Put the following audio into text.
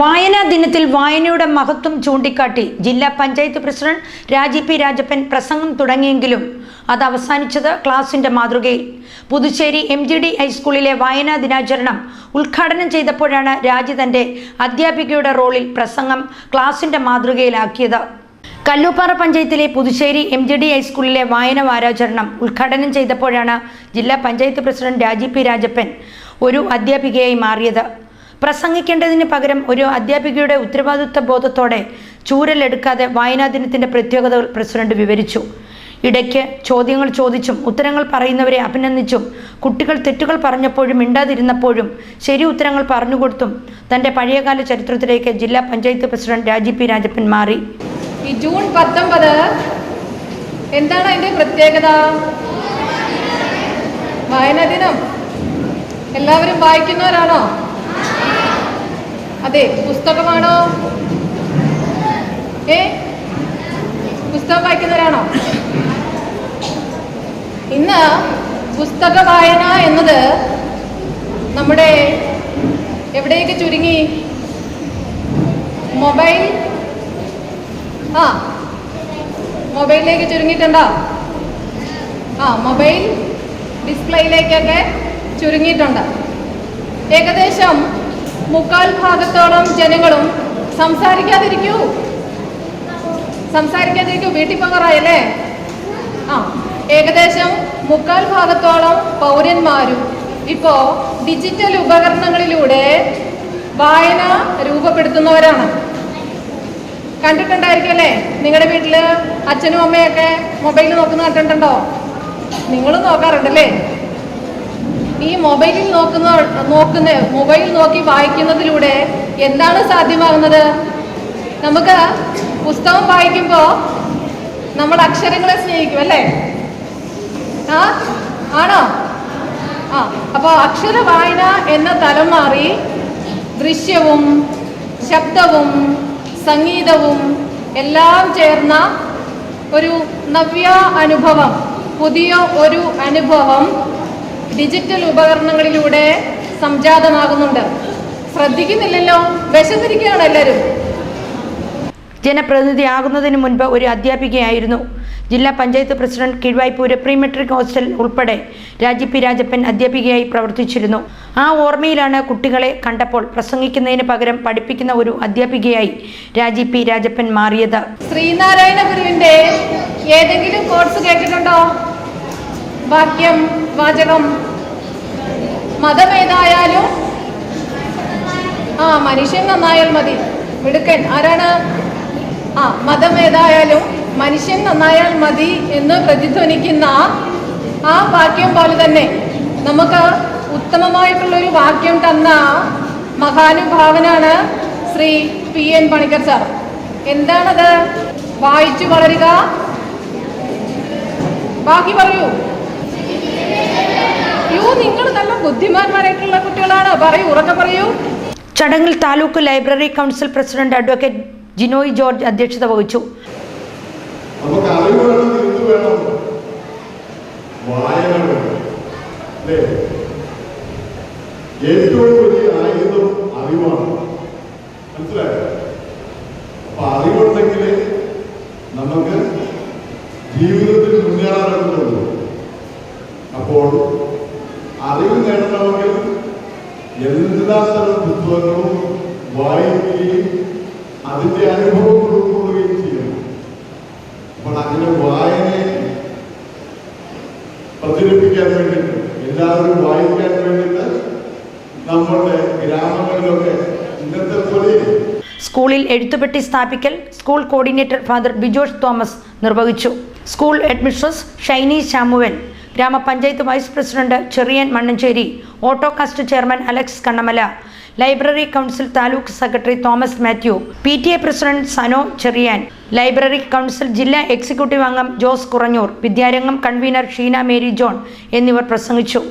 വായനാ ദിനത്തിൽ വായനയുടെ മഹത്വം ചൂണ്ടിക്കാട്ടി ജില്ലാ പഞ്ചായത്ത് പ്രസിഡന്റ് രാജി പി രാജപ്പൻ പ്രസംഗം തുടങ്ങിയെങ്കിലും അത് അവസാനിച്ചത് ക്ലാസിന്റെ മാതൃകയിൽ. പുതുച്ചേരി എം ജി ഡി ഹൈസ്കൂളിലെ വായനാ ദിനാചരണം ഉദ്ഘാടനം ചെയ്തപ്പോഴാണ് രാജി തന്റെ അധ്യാപികയുടെ റോളിൽ പ്രസംഗം ക്ലാസിന്റെ മാതൃകയിലാക്കിയത്. കല്ലൂപ്പാറ പഞ്ചായത്തിലെ പുതുശ്ശേരി എം ജി ഡി ഹൈസ്കൂളിലെ വായന വാരാചരണം ഉദ്ഘാടനം ചെയ്തപ്പോഴാണ് ജില്ലാ പഞ്ചായത്ത് പ്രസിഡന്റ് രാജി പി രാജപ്പൻ ഒരു അധ്യാപികയായി മാറിയത്. പ്രസംഗിക്കേണ്ടതിന് പകരം ഒരു അധ്യാപികയുടെ ഉത്തരവാദിത്വ ബോധത്തോടെ ചൂരലെടുക്കാതെ വായനാ ദിനത്തിന്റെ പ്രത്യേകതകൾ പ്രസിഡന്റ് വിവരിച്ചു. ഇടയ്ക്ക് ചോദ്യങ്ങൾ ചോദിച്ചും ഉത്തരങ്ങൾ പറയുന്നവരെ അഭിനന്ദിച്ചും കുട്ടികൾ തെറ്റുകൾ പറഞ്ഞപ്പോഴും മിണ്ടാതിരുന്നപ്പോഴും ശരി ഉത്തരങ്ങൾ പറഞ്ഞുകൊടുത്തും തന്റെ പഴയകാല ചരിത്രത്തിലേക്ക് ജില്ലാ പഞ്ചായത്ത് പ്രസിഡന്റ് രാജി പി രാജപ്പൻ മാറി. ഈ ജൂൺ പത്തൊമ്പത് എന്താണ് അതിന്റെ പ്രത്യേകത? വായനാ ദിനം. എല്ലാവരും വായിക്കുന്നവരാണോ? അതെ പുസ്തകമാണോ? ഏ? പുസ്തകം വായിക്കുന്നവരാണോ? ഇന്ന് പുസ്തക വായന എന്നത് നമ്മുടെ എവിടെയൊക്കെ ചുരുങ്ങി? മൊബൈൽ? ആ മൊബൈലിലേക്ക് ചുരുങ്ങിയിട്ടുണ്ടോ? ആ മൊബൈൽ ഡിസ്പ്ലേയിലേക്കൊക്കെ ചുരുങ്ങിയിട്ടുണ്ട്. ഏകദേശം മുക്കാൽ ഭാഗത്തോളം ജനങ്ങളും സംസാരിക്കാതിരിക്കൂ. സംസാരിക്കാതിരിക്കൂ വീട്ടിൽ പോകാറായല്ലേ ആ ഏകദേശം മുക്കാൽ ഭാഗത്തോളം പൗരന്മാരും ഇപ്പോ ഡിജിറ്റൽ ഉപകരണങ്ങളിലൂടെ വായന രൂപപ്പെടുത്തുന്നവരാണ്. കണ്ടിട്ടുണ്ടായിരിക്കും അല്ലേ നിങ്ങളുടെ വീട്ടിൽ അച്ഛനും അമ്മയൊക്കെ മൊബൈൽ നോക്കുന്ന കണ്ടിട്ടുണ്ടോ? നിങ്ങളും നോക്കാറുണ്ടല്ലേ? ഈ മൊബൈലിൽ നോക്കുന്ന നോക്കുന്ന മൊബൈൽ നോക്കി വായിക്കുന്നതിലൂടെ എന്താണ് സാധ്യമാകുന്നത്? നമുക്ക് പുസ്തകം വായിക്കുമ്പോൾ നമ്മൾ അക്ഷരങ്ങളെ സ്നേഹിക്കും അല്ലേ? ആ ആണോ? ആ അപ്പോൾ അക്ഷര വായന എന്ന തലം മാറി ദൃശ്യവും ശബ്ദവും സംഗീതവും എല്ലാം ചേർന്ന ഒരു നവ്യ അനുഭവം പുതിയ ഒരു അനുഭവം ഡിജിറ്റൽ ഉപകരണങ്ങളിലൂടെ സംജാതമാകുന്നുണ്ട്. ശ്രദ്ധിക്കുന്നില്ലല്ലോ? വിശന്നിരിക്കുകയാണ് എല്ലാവരും ജനപ്രതിനിധിയാകുന്നതിന് മുൻപ് ഒരു അധ്യാപികയായിരുന്നു. ജില്ലാ panchayat president Kizhvaipur pre metric hostel ഉൾപ്പെടെ രാജി പി രാജപ്പൻ അധ്യാപികയായി പ്രവർത്തിച്ചിരുന്നു. ആ ഓർമ്മയിലാണ് കുട്ടികളെ കണ്ടപ്പോൾ പ്രസംഗിക്കുന്നതിന് പകരം പഠിപ്പിക്കുന്ന ഒരു അധ്യാപികയായി രാജി പി രാജപ്പൻ മാറിയത്. ശ്രീനാരായണ ഗുരുവിന്റെ ഏതെങ്കിലും കോഴ്സ് കേട്ടിട്ടുണ്ടോ? വാക്യം വാചകം. മതമേതായാലും ആ മനുഷ്യൻ നന്നായാൽ മതി. മിടുക്കൻ. ആരാണ്? ആ മതം ഏതായാലും മനുഷ്യൻ നന്നായാൽ മതി എന്ന് പ്രതിധ്വനിക്കുന്ന ആ വാക്യം പോലെ തന്നെ നമുക്ക് ഉത്തമമായിട്ടുള്ളൊരു വാക്യം തന്ന മഹാനുഭാവനാണ് Shri P N Panicker sir. എന്താണത്? വായിച്ചു വളരുക. ബാക്കി പറയൂ. നിങ്ങൾ നല്ല ബുദ്ധിമാന്മാരായിട്ടുള്ള കുട്ടികളാണ്. പറയൂ ഉറക്കെ പറയൂ. ചടങ്ങിൽ taluk library council president advocate Jinoy George അധ്യക്ഷത വഹിച്ചു. നമുക്ക് അറിവ് വേണം വേണം. വായന വേണം. ഏറ്റവും വലിയ ആയുധം അറിവാണ്. മനസ്സിലായോ? അപ്പൊ അറിവുണ്ടെങ്കിൽ നമുക്ക് ജീവിതത്തിൽ മുന്നേറാനുള്ളൂ അപ്പോൾ അറിവ് നേടണമെങ്കിൽ എല്ലാ തരം പുസ്തകങ്ങളും വായിക്കുകയും അതിന്റെ അനുഭവം ഉൾക്കൊള്ളുകയും ചെയ്യണം. അപ്പോൾ അങ്ങനെ വായനയെ പ്രചരിപ്പിക്കാൻ വേണ്ടിയിട്ട് എല്ലാവരും വായിക്കാൻ വേണ്ടിയിട്ട് നമ്മുടെ ഗ്രാമങ്ങളിലൊക്കെ ഇന്നത്തെ പോലെ സ്കൂളിൽ എഴുത്തുപെട്ടി സ്ഥാപിക്കൽ school coordinator father Bijosh Thomas നിർവഹിച്ചു. School headmistress Shiny Samuel. Grama panchayat vice president Cherian Mannancheri auto cast chairman Alex Kannamala library council taluk secretary Thomas Mathew P T A president Sano Cherian library council ജില്ലാ executive അംഗം Jose Kuranjoor Vidyarangam convener Sheena Mary John എന്നിവർ പ്രസംഗിച്ചു.